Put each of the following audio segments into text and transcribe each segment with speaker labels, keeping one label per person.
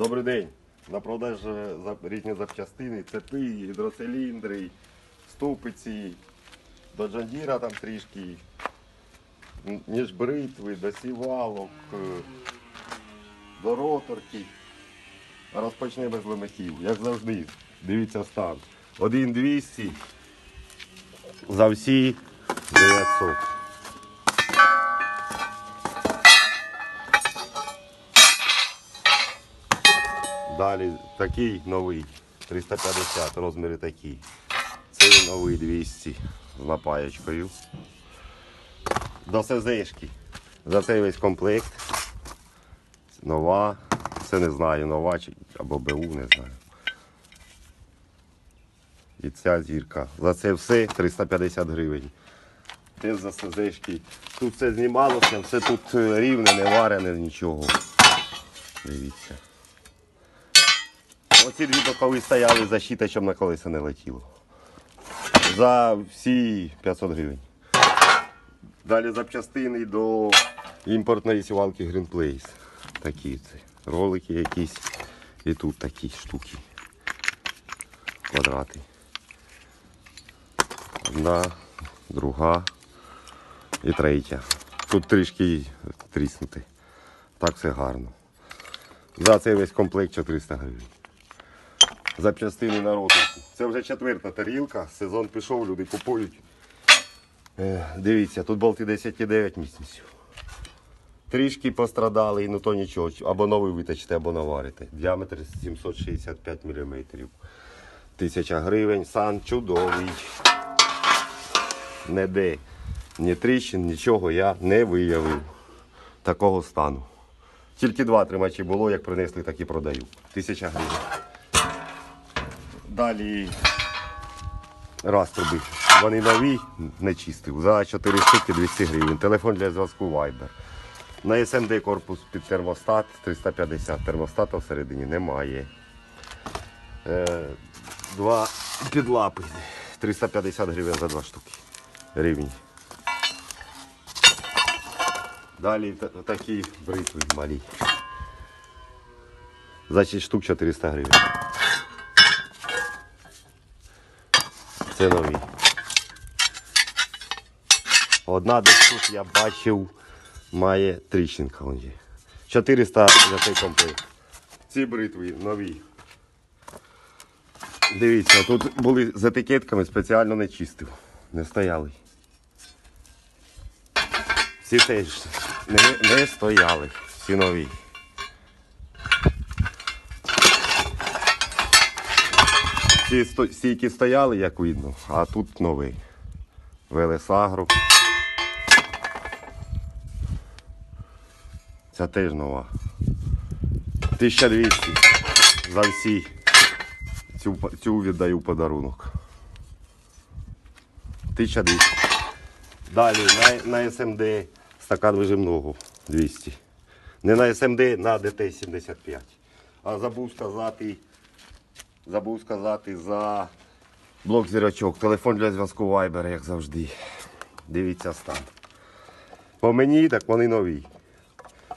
Speaker 1: Добрий день. На продаж е, різні запчастини, цепи, гідроциліндри, ступиці, до джандіра там трішки, ніж бритви, до сівалок, е, до роторки. Розпочнемо з лемехів, як завжди. Дивіться стан. 1,200 за всі 900. Далі такий новий 350, розміри такі. Цей новий 200 з напаєчкою. До СЗшки. За цей весь комплект. Нова. Це не знаю, нова чи або БУ, не знаю. І ця зірка. За це все 350 гривень. Те за СЗшки. Тут все знімалося, все тут е, рівне, не варене, нічого. Дивіться. Оці дві бокові стояли защита, щоб на колеса не летіло. За всі 500 гривень. Далі запчастини до імпортної сівалки Green Place. Такі це. Ролики якісь. І тут такі штуки. Квадрати. Одна, друга і третя. Тут трішки тріснути. Так все гарно. За цей весь комплект 400 гривень. Запчастини на ротику. Це вже четверта тарілка. Сезон пішов, люди купують. Е, дивіться, тут болти 10,9 місяців. Трішки пострадали, ну то нічого. Або новий витачите, або наварите. Діаметр 765 мм. Тисяча гривень. Сан чудовий. Не де. Ні тріщин, нічого я не виявив. Такого стану. Тільки два тримачі було, як принесли, так і продаю. Тисяча гривень. Далі раструби. Вони нові, не. За 4 штуки 200 гривень. Телефон для зв'язку Viber. На SMD корпус під термостат 350. Термостата всередині немає. Е, два підлапи. 350 гривень за два штуки. Рівні. Далі та- такі бритви малі. За 6 штук 400 гривень. Це нові. Одна десь тут я бачив, має тріщинка. 400 за цей комплект. Ці бритви нові. Дивіться, тут були з етикетками, спеціально не чистив. Не стояли. Всі теж не, не стояли. Всі нові. Ці стійки стояли, як видно, а тут новий. Велесагру. Ця теж нова. 1200 за всі. Цю, цю віддаю подарунок. 1200. Далі на, на СМД стакан вижимного 200. Не на СМД, на ДТ-75. А забув сказати, забув сказати за блок зірочок. Телефон для зв'язку Viber, як завжди. Дивіться стан. По мені, так вони нові.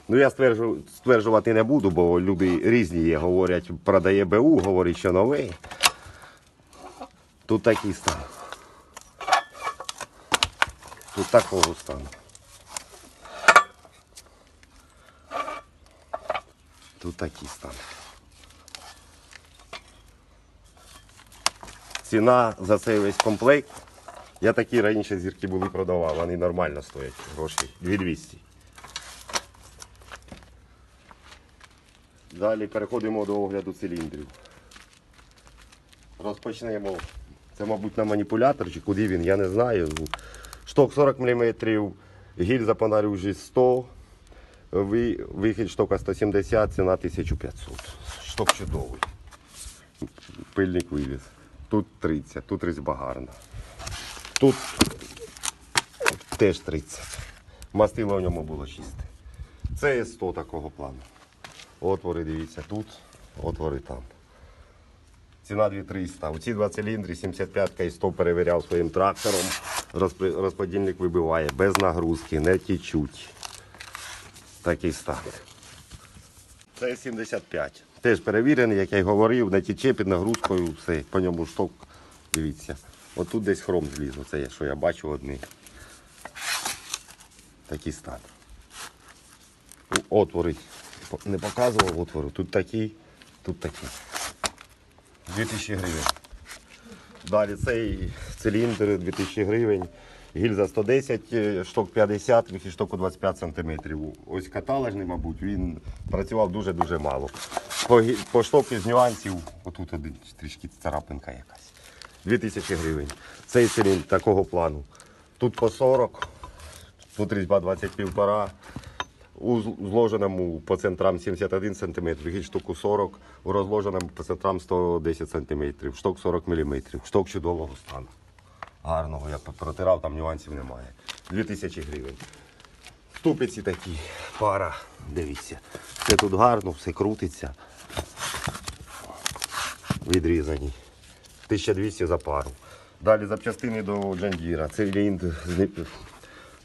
Speaker 1: Ну я стверджу, стверджувати не буду, бо люди різні є, говорять, продає БУ, говорить, що новий. Тут такий стан. Тут такого стану. Тут такий стан. Ціна за цей весь комплект. Я такі раніше зірки були продавав, вони нормально стоять гроші. 2200. Далі переходимо до огляду циліндрів. Розпочнемо. Це, мабуть, на маніпулятор, чи куди він, я не знаю. Шток 40 мм, гільза по наружі 100, ви- вихід штока 170, ціна 1500. Шток чудовий. Пильник вивіз. Тут 30, тут різьба гарна. Тут теж 30. Мастило в ньому було чисте. Це є 100 такого плану. Отвори, дивіться, тут, отвори там. Ціна 2300. Оці два циліндри, 75 і 100 перевіряв своїм трактором. Розподільник вибиває без нагрузки, не тічуть. Такий стан. Це 75. Теж перевірений, як я й говорив, не тіче під нагрузкою, все, по ньому шток. Дивіться. Отут десь хром зліз, оце є, що я бачу одний. Такий стан. Отвори. Не показував отвору. Тут такий, тут такий. 2000 гривень. Далі цей циліндр 2000 гривень. Гільза 110, е, шток 50, вихід штоку 25 см. Ось каталожний, мабуть, він працював дуже-дуже мало. По, по штоку з нюансів, отут один трішки царапинка якась. 2000 гривень. Цей циліндр такого плану. Тут по 40, тут різьба 21,5. У зложеному по центрам 71 см, вихід штуку 40, у розложеному по центрам 110 см, шток 40 мм, шток чудового стану. Гарного, я протирав, там нюансів немає. 2000 гривень. Ступиці такі, пара, дивіться. Все тут гарно, все крутиться. Відрізані. 1200 за пару. Далі запчастини до Джандіра. Циліндр з ни-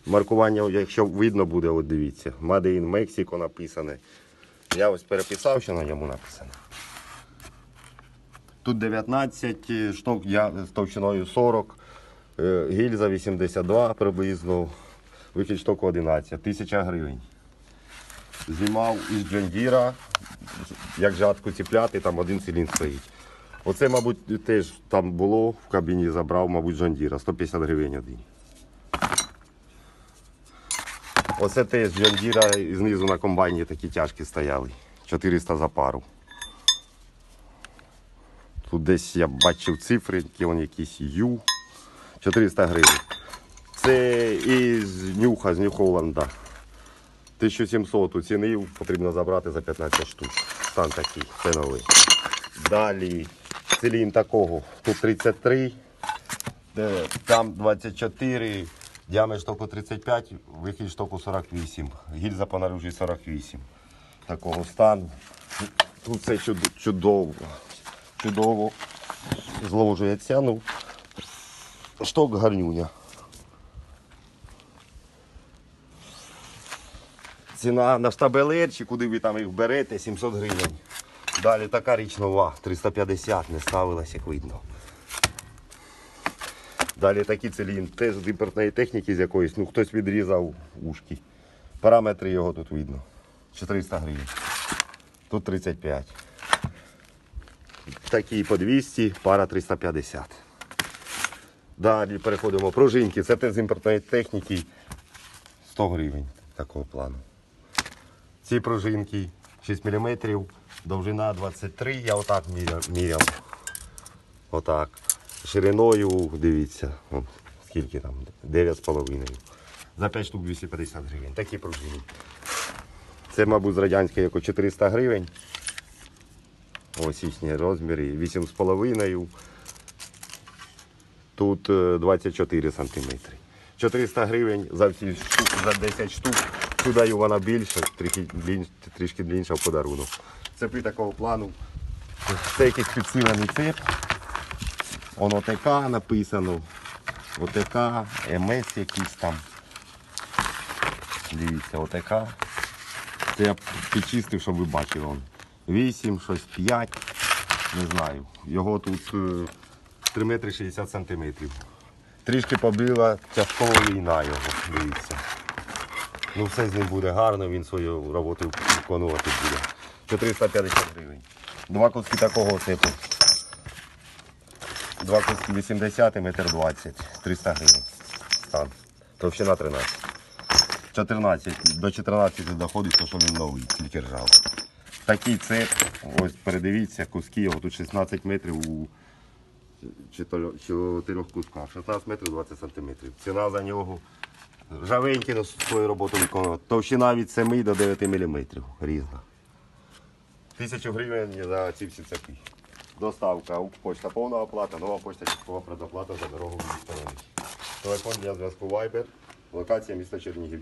Speaker 1: маркування, якщо видно буде, от дивіться. Made in Mexico написане. Я ось переписав, що на ньому написано. Тут 19 е, штук я з товщиною 40, е, гільза 82 приблизно, вихід штоку 11, 1000 гривень. Знімав із Джондіра, як жатку ціпляти, там один циліндр стоїть. Оце, мабуть, теж там було в кабіні, забрав, мабуть, Джондіра, 150 гривень один. Оце теж Джондіра знизу на комбайні такі тяжкі стояли. 400 за пару. Тут десь я бачив цифри, які вони якісь Ю. 400 гривень. Це із нюха, з Нью-Холланда. 1700 оцінив, потрібно забрати за 15 штук. Стан такий, це новий. Далі цилін такого. Тут 33, там 24, діаметр штоку 35, вихід штоку 48. Гільза по наружі 48. Такого стану. Тут це чудово. Чудово зложується. Ну, шток гарнюня. Ціна на штабелер, чи куди ви там їх берете, 700 гривень. Далі така річ нова, 350, не ставилась, як видно. Далі такий циліндр, теж з імпортної техніки з якоїсь, ну хтось відрізав ушки. Параметри його тут видно. 400 гривень. Тут 35. Такі по 200, пара 350. Далі переходимо. Пружинки. Це теж з імпортної техніки 100 гривень такого плану. Ці пружинки 6 мм, довжина 23, я отак міряв. Отак. Шириною, дивіться, скільки там, 9,5. За 5 штук 250 гривень. Такі пружини. Це, мабуть, з радянської яко 400 гривень. Ось їхні розміри. 8,5. Тут е, 24 сантиметри. 400 гривень за всі штуки, за 10 штук. Сюди вона більше, трішки, трішки длінша в подарунок. Цепи такого плану. Це якийсь підсилений цеп. Воно ОТК написано. ОТК, МС якийсь там. Дивіться, ОТК. Це я підчистив, щоб ви бачили. 8, щось 5, не знаю. Його тут е, 3 метри 60 сантиметрів. Трішки побила тяжкова війна його, дивіться. Ну все з ним буде гарно, він свою роботу виконувати буде. 450 гривень. Два куски такого типу. Два куски 80 і метр 20. 300 гривень. Стан. Товщина 13. 14. До 14 доходить, то що він новий, тільки ржавий. Такий цеп, ось передивіться, куски його тут 16 метрів у чотирьох кусках. 16 метрів 20 сантиметрів. Ціна за нього ржавенький на свою роботу виконувати. Товщина від 7 до 9 мм різна. Тисячу гривень за ці всі цепи. Доставка, почта повна оплата, нова почта часткова предоплата за дорогу в сторони. Телефон для зв'язку Viber, локація міста Чернігів.